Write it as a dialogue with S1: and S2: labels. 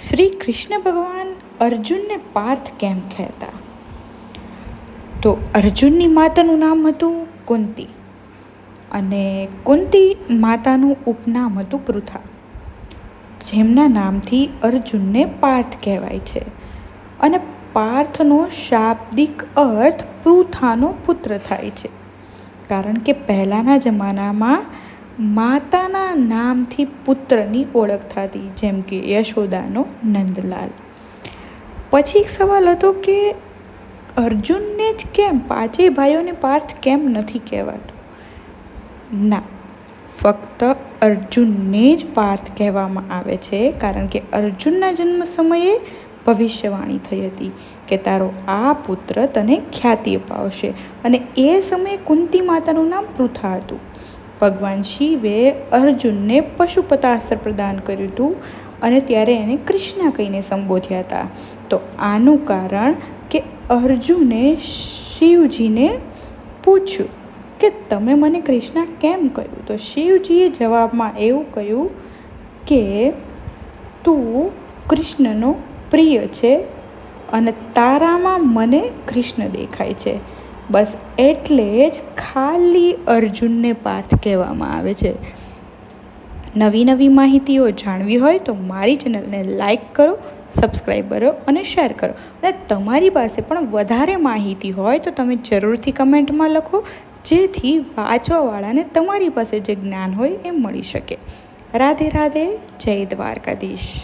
S1: શ્રી કૃષ્ણ ભગવાન અર્જુનને પાર્થ કેમ કહેતા? તો અર્જુનની માતાનું નામ હતું કુંતી અને કુંતી માતાનું ઉપનામ હતું પૃથા. જેમના નામથી અર્જુનને પાર્થ કહેવાય છે અને પાર્થનો શાબ્દિક અર્થ પૃથાનો પુત્ર થાય છે. કારણ કે પહેલાંના જમાનામાં માતાના નામથી પુત્રની ઓળખ થતી, જેમ કે યશોદાનો નંદલાલ. પછી એક સવાલ હતો કે, અર્જુનને જ કેમ, પાંચેય ભાઈઓને પાર્થ કેમ નથી કહેવાતું? ના, ફક્ત અર્જુનને જ પાર્થ કહેવામાં આવે છે, કારણ કે અર્જુનના જન્મ સમયે ભવિષ્યવાણી થઈ હતી કે તારો આ પુત્ર તને ખ્યાતિ અપાવશે. અને એ સમયે કુંતી માતાનું નામ પૃથા હતું. ભગવાન શિવે અર્જુનને પશુપતાસ્ત્ર પ્રદાન કર્યું હતું અને ત્યારે એને કૃષ્ણ કહીને સંબોધ્યા હતા. તો આનું કારણ કે અર્જુને શિવજીને પૂછ્યું કે તમે મને કૃષ્ણ કેમ કહ્યું? તો શિવજીએ જવાબમાં એવું કહ્યું કે તું કૃષ્ણનો પ્રિય છે અને તારામાં મને કૃષ્ણ દેખાય છે. બસ એટલે જ ખાલી અર્જુનને પાર્થ કહેવામાં આવે છે. નવી નવી માહિતીઓ જાણવી હોય તો મારી ચેનલને લાઇક કરો, સબસ્ક્રાઈબ કરો અને શેર કરો. અને તમારી પાસે પણ વધારે માહિતી હોય તો તમે જરૂરથી કમેન્ટમાં લખો, જેથી વાંચવાવાળાને તમારી પાસે જે જ્ઞાન હોય એ મળી શકે. રાધે રાધે, જય દ્વારકાધીશ.